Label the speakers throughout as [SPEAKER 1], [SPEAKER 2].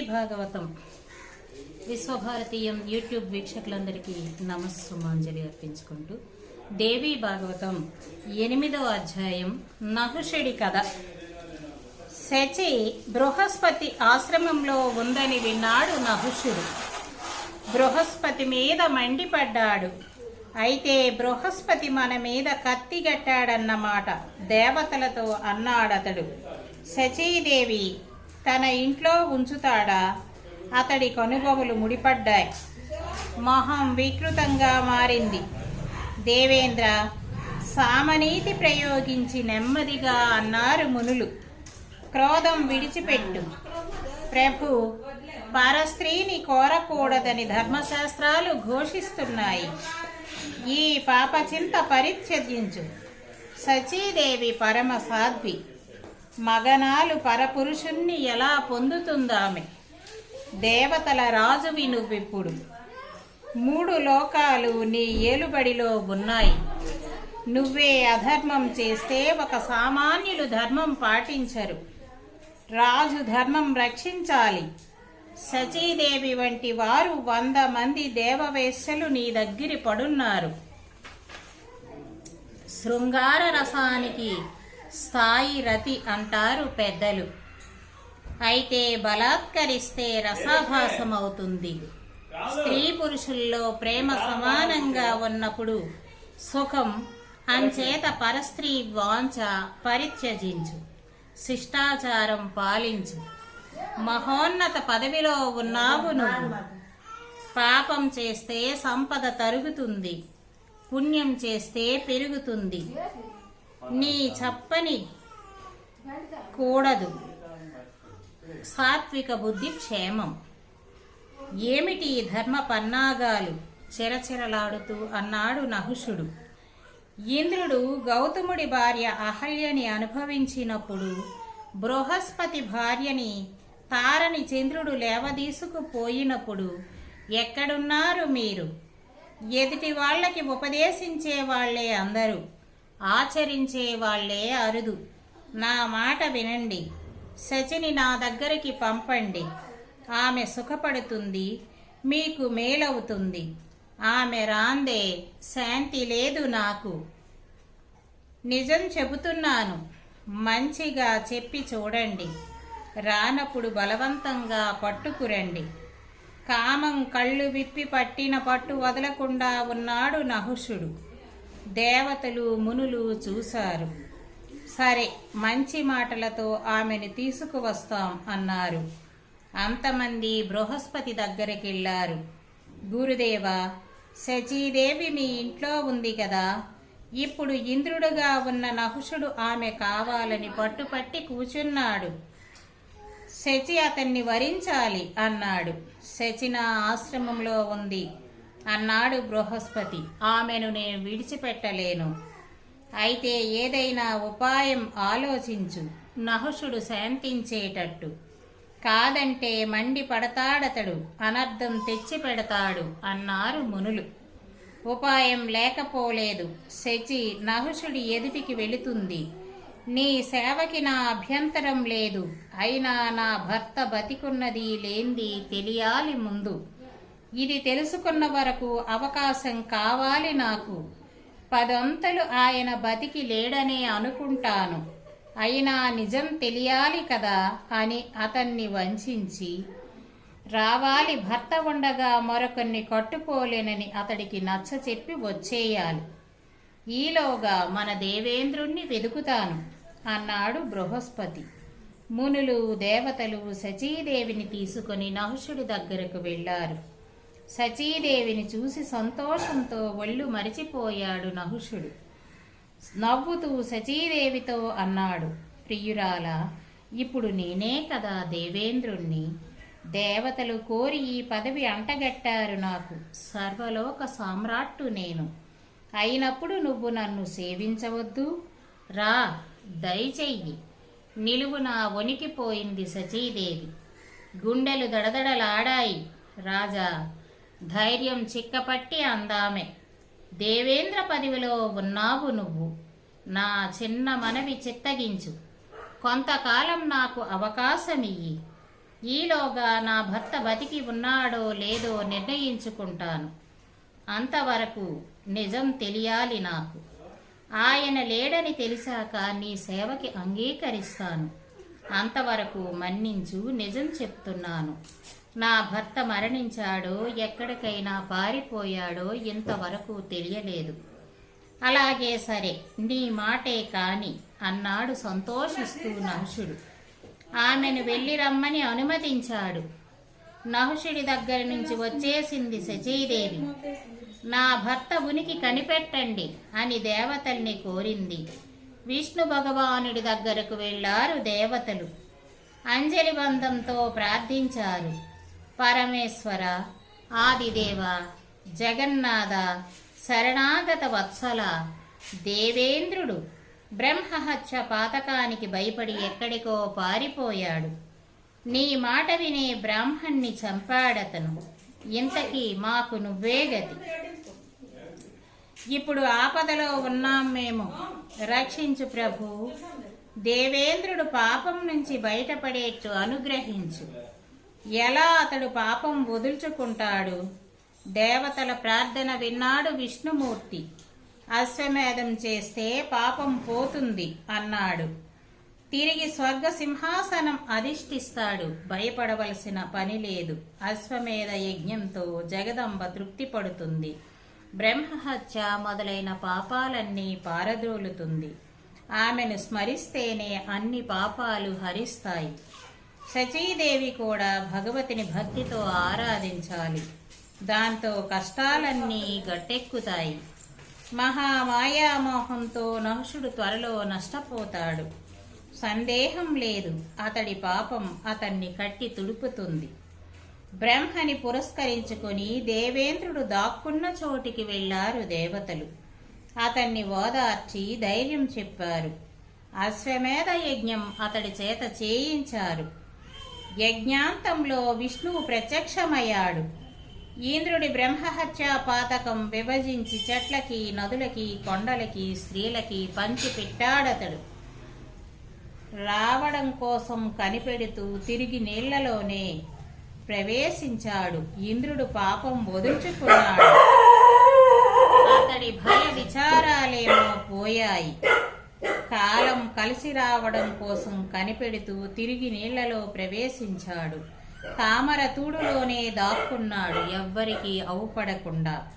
[SPEAKER 1] Bhagavatam. విశ్వభారతీయం YouTube వీక్షకులందరికీ నమస్సుమాంజలి అర్పించుకుంటూ దేవి భాగవతం ఎనిమిదవ అధ్యాయం నహుషుడి కథ. శచి బృహస్పతి ఆశ్రమంలో ఉందని విన్నాడు నహుషుడు. బృహస్పతి మీద మండిపడ్డాడు. అయితే బృహస్పతి మన మీద కత్తిగట్టాడన్నమాట దేవతలతో అన్నాడతడు. శచీదేవి తన ఇంట్లో ఉంచుతాడా? అతడి కనుబొమలు ముడిపడ్డాయి. మొహం వికృతంగా మారింది. దేవేంద్ర సామనీతి ప్రయోగించి నెమ్మదిగా అన్నారు మునులు. క్రోధం విడిచిపెట్టు. ప్రభు పరస్త్రీని కోరకూడదని ధర్మశాస్త్రాలు ఘోషిస్తున్నాయి. ఈ పాపచింత పరిత్యజించు. సచీదేవి పరమ సాధ్వి. మగనాలు పరపురుషుణ్ణి ఎలా పొందుతుందామె? దేవతల రాజువి నువ్విప్పుడు మూడు లోకాలు నీ ఏలుబడిలో ఉన్నాయి. నువ్వే అధర్మం చేస్తే ఒక సామాన్యులు ధర్మం పాటించరు. రాజు ధర్మం రక్షించాలి. సచీదేవి వంటి వారు వంద మంది దేవవేశ్యలు నీ దగ్గర పడున్నారు. శృంగార రసానికి స్థాయి రతి అంటారు పెద్దలు. అయితే బలాత్కరిస్తే రసాభాసమవుతుంది. స్త్రీ పురుషుల్లో ప్రేమ సమానంగా ఉన్నప్పుడు సుఖం అంచేత పరస్త్రీ వాంఛ పరిత్యజించు శిష్టాచారం పాలించు. మహోన్నత పదవిలో ఉన్నావు నువ్వు. పాపం చేస్తే సంపద తరుగుతుంది పుణ్యం చేస్తే పెరుగుతుంది. నీ చప్పని కూడదు. సాత్విక బుద్ధి క్షేమం. ఏమిటి ధర్మ పన్నాగాలు? చెరచెరలాడుతూ అన్నాడు నహుషుడు. ఇంద్రుడు గౌతముడి భార్య అహల్యని అనుభవించినప్పుడు బృహస్పతి భార్యని తారని చంద్రుడు లేవదీసుకుపోయినప్పుడు ఎక్కడున్నారు మీరు? ఎదుటి వాళ్ళకి ఉపదేశించే వాళ్ళే అందరూ. ఆచరించే వాళ్ళే అరుదు. నా మాట వినండి. శచిని నా దగ్గరికి పంపండి. ఆమె సుఖపడుతుంది. మీకు మేలవుతుంది. ఆమె రాందే శాంతి లేదు నాకు. నిజం చెబుతున్నాను. మంచిగా చెప్పి చూడండి. రానప్పుడు బలవంతంగా పట్టుకురండి. కామం కళ్ళు విప్పి పట్టిన పట్టు వదలకుండా ఉన్నాడు నహుషుడు. దేవతలు మునులు చూశారు. సరే మంచి మాటలతో ఆమెను తీసుకువస్తాం అన్నారు. అంతమంది బృహస్పతి దగ్గరికెళ్ళారు. గురుదేవ శచీదేవి మీ ఇంట్లో ఉంది కదా. ఇప్పుడు ఇంద్రుడుగా ఉన్న నహుషుడు ఆమె కావాలని పట్టుపట్టి కూచున్నాడు. శచి అతన్ని వరించాలి అన్నాడు. శచి నా ఆశ్రమంలో ఉంది. అన్నాడు బృహస్పతి. ఆమెను నేను విడిచిపెట్టలేను. అయితే ఏదైనా ఉపాయం ఆలోచించు. నహుషుడు శాంతించేటట్టు. కాదంటే మండి పడతాడతడు. అనర్థం తెచ్చి పెడతాడు అన్నారు మునులు. ఉపాయం లేకపోలేదు. శచి నహుషుడి ఎదుటికి వెళుతుంది. నీ సేవకి నా అభ్యంతరం లేదు. అయినా నా భర్త బతికున్నది లేంది తెలియాలి ముందు. ఇది తెలుసుకున్న వరకు అవకాశం కావాలి నాకు. పదొంతలు ఆయన బతికి లేడనే అనుకుంటాను. అయినా నిజం తెలియాలి కదా అని అతన్ని వంచించి రావాలి భర్త ఉండగా మరొకరిని కట్టుకోలేనని అతడికి నచ్చ చెప్పి వచ్చేయాలి. ఈలోగా మన దేవేంద్రుణ్ణి వెదుకుతాను అన్నాడు బృహస్పతి. మునులు దేవతలు సచీదేవిని తీసుకొని నహుషుడి దగ్గరకు వెళ్ళారు. సచీదేవిని చూసి సంతోషంతో ఒళ్ళు మరిచిపోయాడు నహుషుడు. నవ్వుతూ సచీదేవితో అన్నాడు ప్రియురాల ఇప్పుడు నేనే కదా దేవేంద్రుణ్ణి. దేవతలు కోరి ఈ పదవి అంటగట్టారు నాకు. సర్వలోక సామ్రాట్టు నేను. అయినప్పుడు నువ్వు నన్ను సేవించవద్దు. రా దయచెయ్యి. నిలువున వణికిపోయింది సచీదేవి. గుండెలు దడదడలాడాయి. రాజా ధైర్యం చిక్కపట్టి అందామె. దేవేంద్ర పదవిలో ఉన్నావు నువ్వు. నా చిన్న మనవి చిత్తగించు. కొంతకాలం నాకు అవకాశమియ్యి. ఈలోగా నా భర్త బతికి ఉన్నాడో లేదో నిర్ణయించుకుంటాను. అంతవరకు నిజం తెలియాలి నాకు. ఆయన లేడని తెలిసాక నీ సేవకి అంగీకరిస్తాను. అంతవరకు మన్నించు నిజం చెప్తున్నాను. నా భర్త మరణించాడో ఎక్కడికైనా పారిపోయాడో ఇంతవరకు తెలియలేదు. అలాగే సరే నీ మాటే కాని అన్నాడు సంతోషిస్తూ నహుషుడు. ఆమెను వెళ్ళి రమ్మని అనుమతించాడు. నహుషుడి దగ్గర నుంచి వచ్చేసింది శచీదేవి. నా భర్త ఉనికి కనిపెట్టండి అని దేవతల్ని కోరింది. విష్ణు భగవానుడి దగ్గరకు వెళ్ళారు దేవతలు. అంజలి బంధంతో ప్రార్థించారు. పరమేశ్వర ఆదిదేవ జగన్నాథ శరణాగత వత్సల దేవేంద్రుడు బ్రహ్మహత్య పాతకానికి భయపడి ఎక్కడికో పారిపోయాడు. నీ మాట వినే బ్రాహ్మణ్ణి చంపాడతను. ఇంతకీ మాకు నువ్వే గతి. ఇప్పుడు ఆపదలో ఉన్నాం మేము. రక్షించు ప్రభు. దేవేంద్రుడు పాపం నుంచి బయటపడేట్టు అనుగ్రహించు. ఎలా అతడు పాపం వదుల్చుకుంటాడు? దేవతల ప్రార్థన విన్నాడు విష్ణుమూర్తి. అశ్వమేధం చేస్తే పాపం పోతుంది అన్నాడు. తిరిగి స్వర్గ సింహాసనం అధిష్ఠిస్తాడు. భయపడవలసిన పని లేదు. అశ్వమేధ యజ్ఞంతో జగదంబ తృప్తి పడుతుంది. బ్రహ్మహత్య మొదలైన పాపాలన్నీ పారద్రోలుతుంది. ఆమెను స్మరిస్తేనే అన్ని పాపాలు హరిస్తాయి. సచీదేవి కూడా భగవతిని భక్తితో ఆరాధించాలి. దాంతో కష్టాలన్నీ గట్టెక్కుతాయి. మహామాయామోహంతో నహుషుడు త్వరలో నష్టపోతాడు. సందేహం లేదు. అతడి పాపం అతన్ని కట్టి తుడుపుతుంది. బ్రహ్మని పురస్కరించుకొని దేవేంద్రుడు దాక్కున్న చోటికి వెళ్ళారు దేవతలు. అతన్ని ఓదార్చి ధైర్యం చెప్పారు. అశ్వమేధ యజ్ఞం అతడి చేత చేయించారు. యజ్ఞాంతంలో విష్ణువు ప్రత్యక్షమయ్యాడు. ఇంద్రుడి బ్రహ్మహత్య పాతకం విభజించి చెట్లకి నదులకి కొండలకి స్త్రీలకి పంచి పెట్టాడతడు. రావడం కోసం కనిపెడుతూ తిరిగి నీళ్ళలోనే ప్రవేశించాడు. ఇంద్రుడు పాపం వదుల్చుకున్నాడు. అతడి భయ విచారాలేమో పోయాయి. కాలం కలిసి రావడం కోసం కనిపెడుతూ తిరిగి నీళ్ళలో ప్రవేశించాడు. తామర తూడులోనే దాక్కున్నాడు. ఎవ్వరికీ అవుపడకుండా.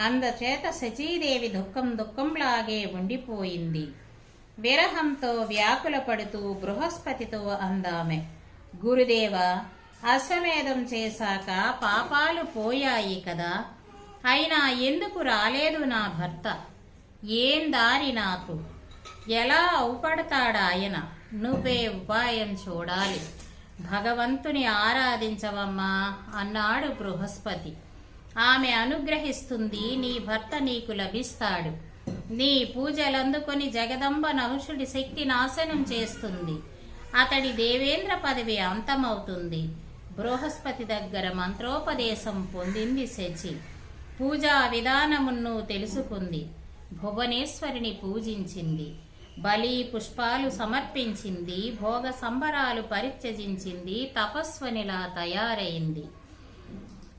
[SPEAKER 1] అందచేత శచీదేవి దుఃఖం దుఃఖంలాగే ఉండిపోయింది. విరహంతో వ్యాకుల పడుతూ బృహస్పతితో అందామె గురుదేవ అశ్వమేధం చేశాక పాపాలు పోయాయి కదా. అయినా ఎందుకు రాలేదు నా భర్త? ఏం దారి నాకు? ఎలా అవుపడతాడాయన నువ్వే ఉపాయం చూడాలి. భగవంతుని ఆరాధించవమ్మా అన్నాడు బృహస్పతి. ఆమె అనుగ్రహిస్తుంది నీ భర్త నీకు లభిస్తాడు. నీ పూజలందుకొని జగదంబ నహుషుడి శక్తి నాశనం చేస్తుంది. అతడి దేవేంద్ర పదవి అంతమవుతుంది. బృహస్పతి దగ్గర మంత్రోపదేశం పొందింది శచి. పూజా విధానమును తెలుసుకుంది. భువనేశ్వరిని పూజించింది. బలి పుష్పాలు సమర్పించింది. భోగ సంబరాలు పరిత్యజించింది. తపస్వనిలా తయారైంది.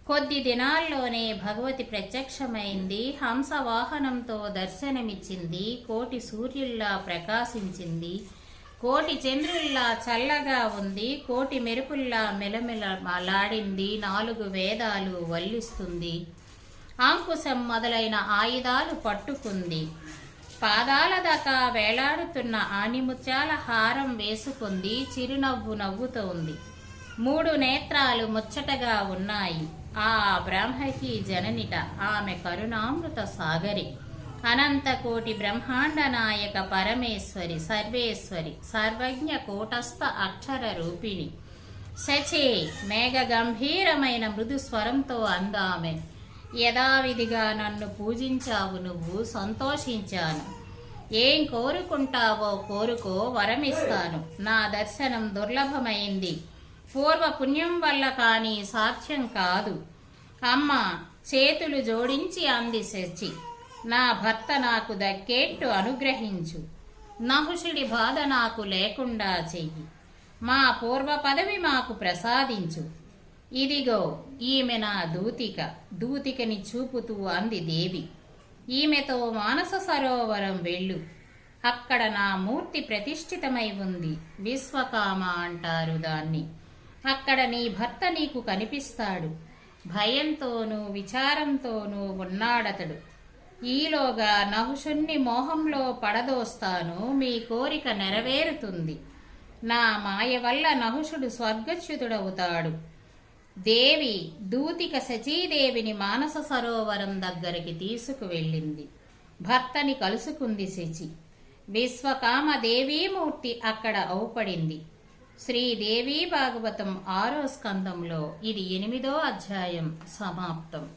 [SPEAKER 1] కొద్ది దినాల్లోనే భగవతి ప్రత్యక్షమైంది. హంస వాహనంతో దర్శనమిచ్చింది. కోటి సూర్యుల్లా ప్రకాశించింది. కోటి చంద్రుల్లా చల్లగా ఉంది కోటి మెరుపుల్లా మెలమెలలాడింది నాలుగు వేదాలు వల్లిస్తుంది. ఆంకుశం మొదలైన ఆయుధాలు పట్టుకుంది. పాదాల దాకా వేలాడుతున్న ఆనిముత్యాల హారం వేసుకుంది చిరునవ్వు నవ్వుతోంది. మూడు నేత్రాలు ముచ్చటగా ఉన్నాయి. ఆ బ్రాహ్మకి జననిట ఆమె కరుణామృత సాగరి. అనంతకోటి బ్రహ్మాండ నాయక పరమేశ్వరి సర్వేశ్వరి సర్వజ్ఞ కూటస్థ అక్షర రూపిణి. సచే మేఘ గంభీరమైన మృదు స్వరంతో అందామె. యథావిధిగా నన్ను పూజించావు నువ్వు సంతోషించాను. ఏం కోరుకుంటావో కోరుకో వరమిస్తాను. నా దర్శనం దుర్లభమైంది. పూర్వ పుణ్యం వల్ల కానీ సాధ్యం కాదు. అమ్మ చేతులు జోడించి అంది శచి. నా భర్త నాకు దక్కేట్టు అనుగ్రహించు. నహుషుడి బాధ నాకు లేకుండా చెయ్యి. మా పూర్వ పదవి మాకు ప్రసాదించు. ఇదిగో ఈమె నా దూతిక. దూతికని చూపుతూ అంది దేవి. ఈమెతో మానస సరోవరం వెళ్ళు. అక్కడ నా మూర్తి ప్రతిష్ఠితమై ఉంది. విశ్వకామ అంటారు దాన్ని. అక్కడ నీ భర్త నీకు కనిపిస్తాడు. భయంతోనూ విచారంతోనూ ఉన్నాడతడు. ఈలోగా నహుషుణ్ణి మోహంలో పడదోస్తాను. మీ కోరిక నెరవేరుతుంది. నా మాయ వల్ల నహుషుడు స్వర్గచ్యుతుడవుతాడు. దేవి దూతిక శచీదేవిని మానస సరోవరం దగ్గరికి తీసుకువెళ్ళింది భర్తని కలుసుకుంది శచి. విశ్వకామ దేవీమూర్తి అక్కడ ఔపడింది. శ్రీదేవీ భాగవతం ఆరో స్కందంలో ఇది ఎనిమిదో అధ్యాయం సమాప్తం.